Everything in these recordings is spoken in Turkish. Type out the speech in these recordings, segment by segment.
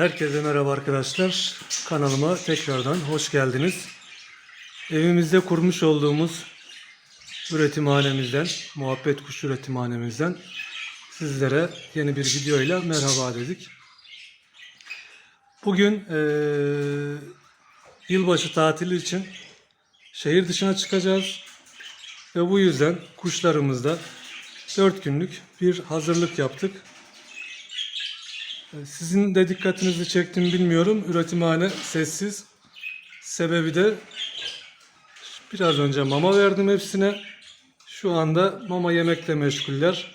Herkese merhaba arkadaşlar. Kanalıma tekrardan hoş geldiniz. Evimizde kurmuş olduğumuz üretimhanemizden, muhabbet kuş üretimhanemizden sizlere yeni bir videoyla merhaba dedik. Bugün eee, yılbaşı tatili için şehir dışına çıkacağız. Ve bu yüzden kuşlarımızda 4 günlük bir hazırlık yaptık. Sizin de dikkatinizi çektim bilmiyorum. Üretimhane sessiz. Sebebi de biraz önce mama verdim hepsine. Şu anda mama yemekle meşguller.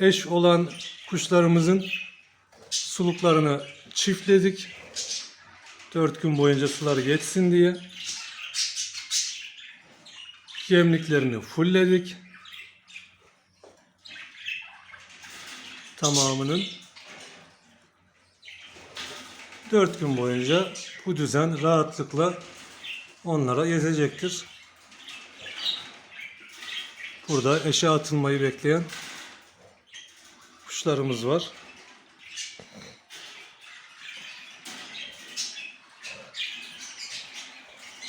Eş olan kuşlarımızın suluklarını çiftledik. 4 gün boyunca suları geçsin diye. Yemliklerini fullledik. Tamamının 4 gün boyunca bu düzen rahatlıkla onlara yetecektir. Burada eşe atılmayı bekleyen kuşlarımız var.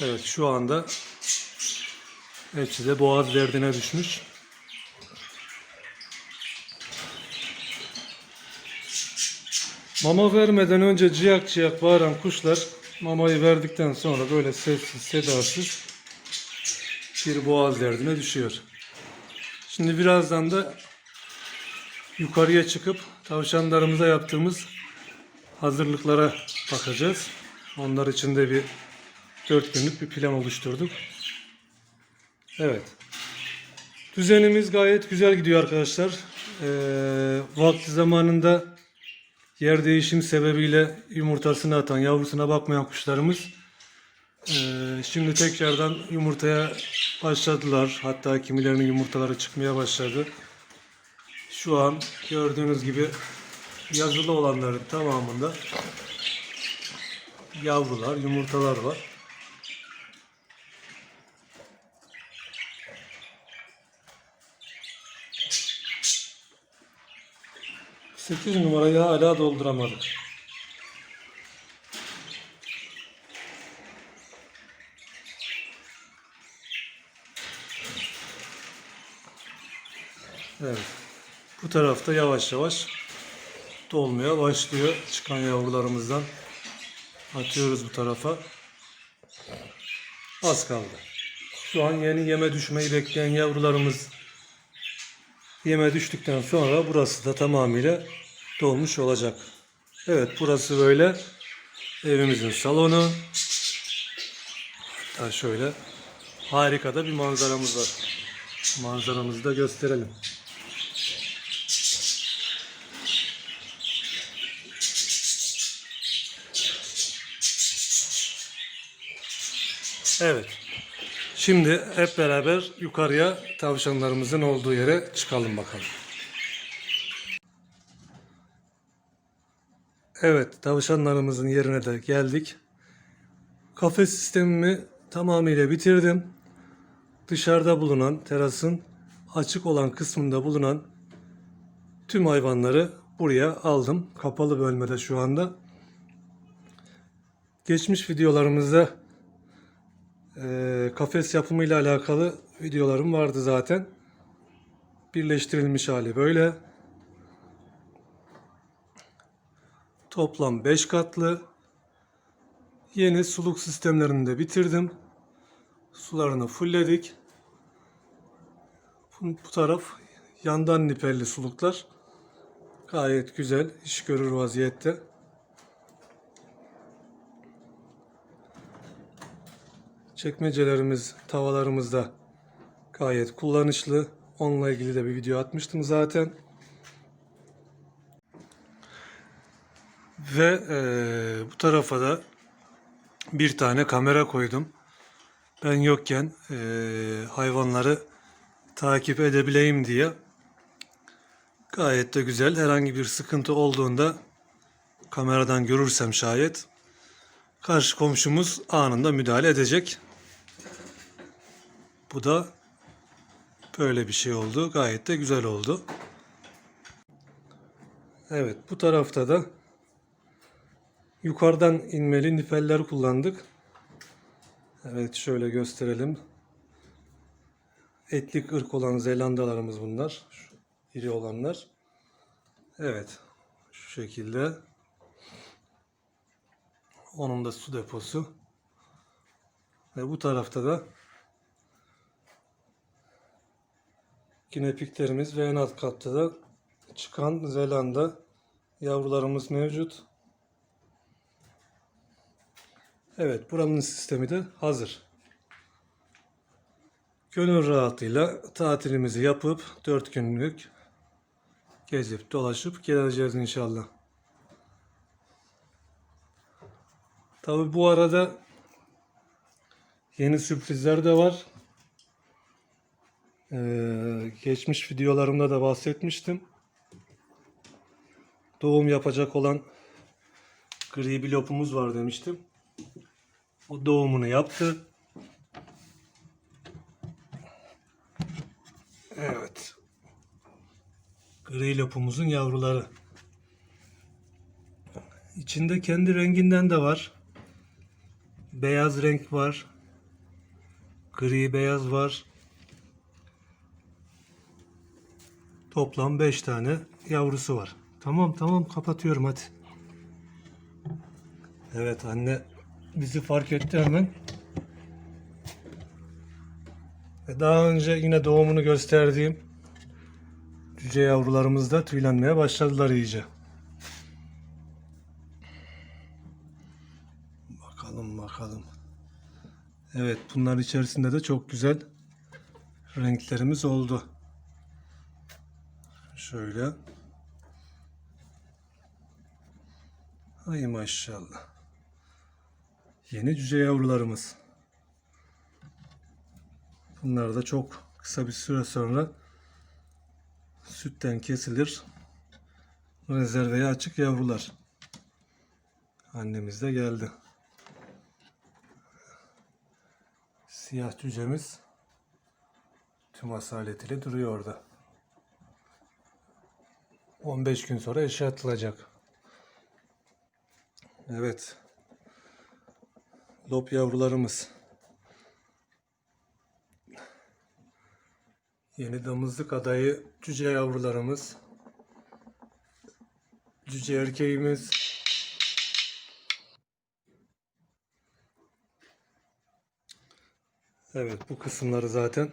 Evet şu anda hepsi de boğaz derdine düşmüş. Mama vermeden önce ciyak ciyak bağıran kuşlar mamayı verdikten sonra böyle sessiz sedasız bir boğaz derdine düşüyor. Şimdi birazdan da yukarıya çıkıp tavşanlarımıza yaptığımız hazırlıklara bakacağız. Onlar için de bir 4 günlük bir plan oluşturduk. Evet. Düzenimiz gayet güzel gidiyor arkadaşlar. Ee, vakti zamanında yer değişim sebebiyle yumurtasını atan, yavrusuna bakmayan kuşlarımız ee, şimdi tekrardan yumurtaya başladılar. Hatta kimilerinin yumurtaları çıkmaya başladı. Şu an gördüğünüz gibi yazılı olanların tamamında yavrular, yumurtalar var. Sekiz numarayı hala dolduramadık. Evet. Bu tarafta yavaş yavaş dolmaya başlıyor. Çıkan yavrularımızdan atıyoruz bu tarafa. Az kaldı. Şu an yeni yeme düşmeyi bekleyen yavrularımız yeme düştükten sonra burası da tamamıyla dolmuş olacak. Evet burası böyle evimizin salonu. Hatta şöyle harika da bir manzaramız var. Manzaramızı da gösterelim. Evet. Şimdi hep beraber yukarıya tavşanlarımızın olduğu yere çıkalım bakalım. Evet, tavşanlarımızın yerine de geldik. Kafes sistemimi tamamıyla bitirdim. Dışarıda bulunan terasın açık olan kısmında bulunan tüm hayvanları buraya aldım. Kapalı bölmede şu anda. Geçmiş videolarımızda e, kafes yapımıyla alakalı videolarım vardı zaten. Birleştirilmiş hali böyle. Toplam 5 katlı. Yeni suluk sistemlerini de bitirdim. Sularını fullledik. Bu, bu taraf yandan niperli suluklar. Gayet güzel, iş görür vaziyette. Çekmecelerimiz, tavalarımız da gayet kullanışlı. Onunla ilgili de bir video atmıştım zaten. Ve eee, bu tarafa da bir tane kamera koydum. Ben yokken eee, hayvanları takip edebileyim diye. Gayet de güzel. Herhangi bir sıkıntı olduğunda kameradan görürsem şayet karşı komşumuz anında müdahale edecek. Bu da böyle bir şey oldu. Gayet de güzel oldu. Evet bu tarafta da yukarıdan inmeli nipeller kullandık. Evet şöyle gösterelim. Etlik ırk olan Zelandalarımız bunlar. Şu iri olanlar. Evet. Şu şekilde. Onun da su deposu. Ve bu tarafta da kinepiklerimiz ve en alt katta da çıkan Zelanda yavrularımız mevcut. Evet, buranın sistemi de hazır. Gönül rahatlığıyla tatilimizi yapıp 4 günlük gezip dolaşıp geleceğiz inşallah. Tabi bu arada yeni sürprizler de var. Ee, geçmiş videolarımda da bahsetmiştim. Doğum yapacak olan gri bir var demiştim. O doğumunu yaptı. Evet. Gri lopumuzun yavruları. İçinde kendi renginden de var. Beyaz renk var. Gri beyaz var. Toplam 5 tane yavrusu var. Tamam tamam kapatıyorum hadi. Evet anne bizi fark etti hemen. Ve daha önce yine doğumunu gösterdiğim cüce yavrularımız da tüylenmeye başladılar iyice. Bakalım bakalım. Evet bunlar içerisinde de çok güzel renklerimiz oldu. Şöyle. Ay maşallah. Yeni cüce yavrularımız. Bunlar da çok kısa bir süre sonra sütten kesilir. Rezerveye açık yavrular. Annemiz de geldi. Siyah cücemiz tüm asaletiyle duruyor orada. 15 gün sonra eşe atılacak. Evet. Lop yavrularımız. Yeni damızlık adayı cüce yavrularımız. Cüce erkeğimiz. Evet bu kısımları zaten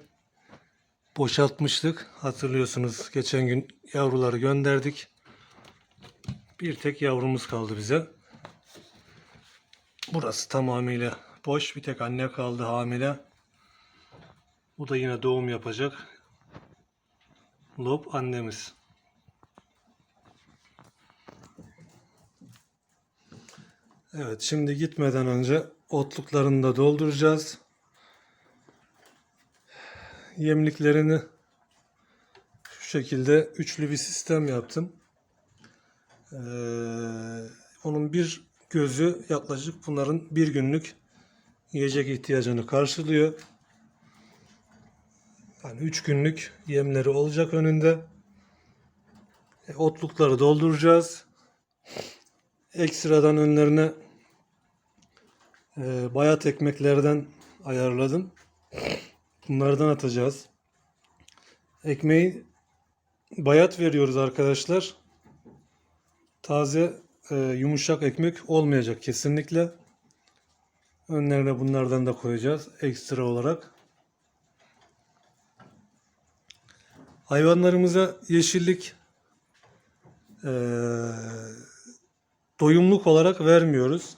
boşaltmıştık. Hatırlıyorsunuz geçen gün yavruları gönderdik. Bir tek yavrumuz kaldı bize. Burası tamamıyla boş. Bir tek anne kaldı hamile. Bu da yine doğum yapacak. Lop annemiz. Evet şimdi gitmeden önce otluklarını da dolduracağız. Yemliklerini şu şekilde üçlü bir sistem yaptım. Ee, onun bir gözü yaklaşık bunların bir günlük yiyecek ihtiyacını karşılıyor. Yani üç günlük yemleri olacak önünde. E, otlukları dolduracağız. Ekstradan önlerine e, bayat ekmeklerden ayarladım. Bunlardan atacağız. Ekmeği bayat veriyoruz arkadaşlar. Taze e, yumuşak ekmek olmayacak kesinlikle. Önlerine bunlardan da koyacağız ekstra olarak. Hayvanlarımıza yeşillik e, doyumluk olarak vermiyoruz.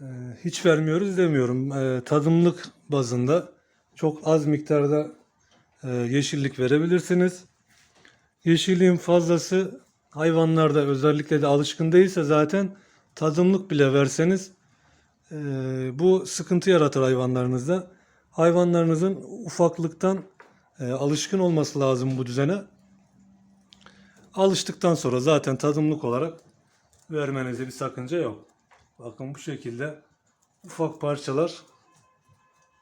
E, hiç vermiyoruz demiyorum. E, tadımlık bazında çok az miktarda e, yeşillik verebilirsiniz. Yeşilliğin fazlası hayvanlarda özellikle de alışkın değilse zaten tadımlık bile verseniz e, bu sıkıntı yaratır hayvanlarınızda. Hayvanlarınızın ufaklıktan e, alışkın olması lazım bu düzene. Alıştıktan sonra zaten tadımlık olarak vermenize bir sakınca yok. Bakın bu şekilde ufak parçalar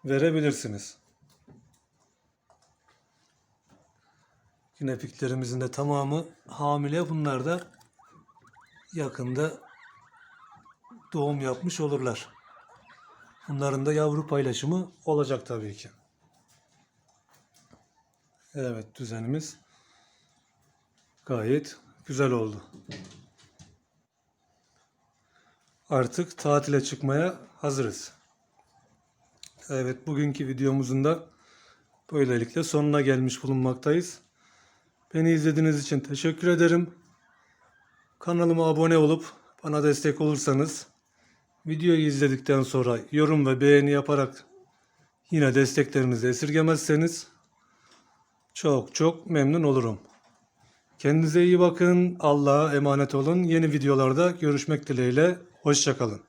verebilirsiniz. Kinepiklerimizin de tamamı hamile. Bunlar da yakında doğum yapmış olurlar. Bunların da yavru paylaşımı olacak tabii ki. Evet düzenimiz gayet güzel oldu. Artık tatile çıkmaya hazırız. Evet bugünkü videomuzun da böylelikle sonuna gelmiş bulunmaktayız. Beni izlediğiniz için teşekkür ederim. Kanalıma abone olup bana destek olursanız videoyu izledikten sonra yorum ve beğeni yaparak yine desteklerinizi esirgemezseniz çok çok memnun olurum. Kendinize iyi bakın. Allah'a emanet olun. Yeni videolarda görüşmek dileğiyle. Hoşçakalın.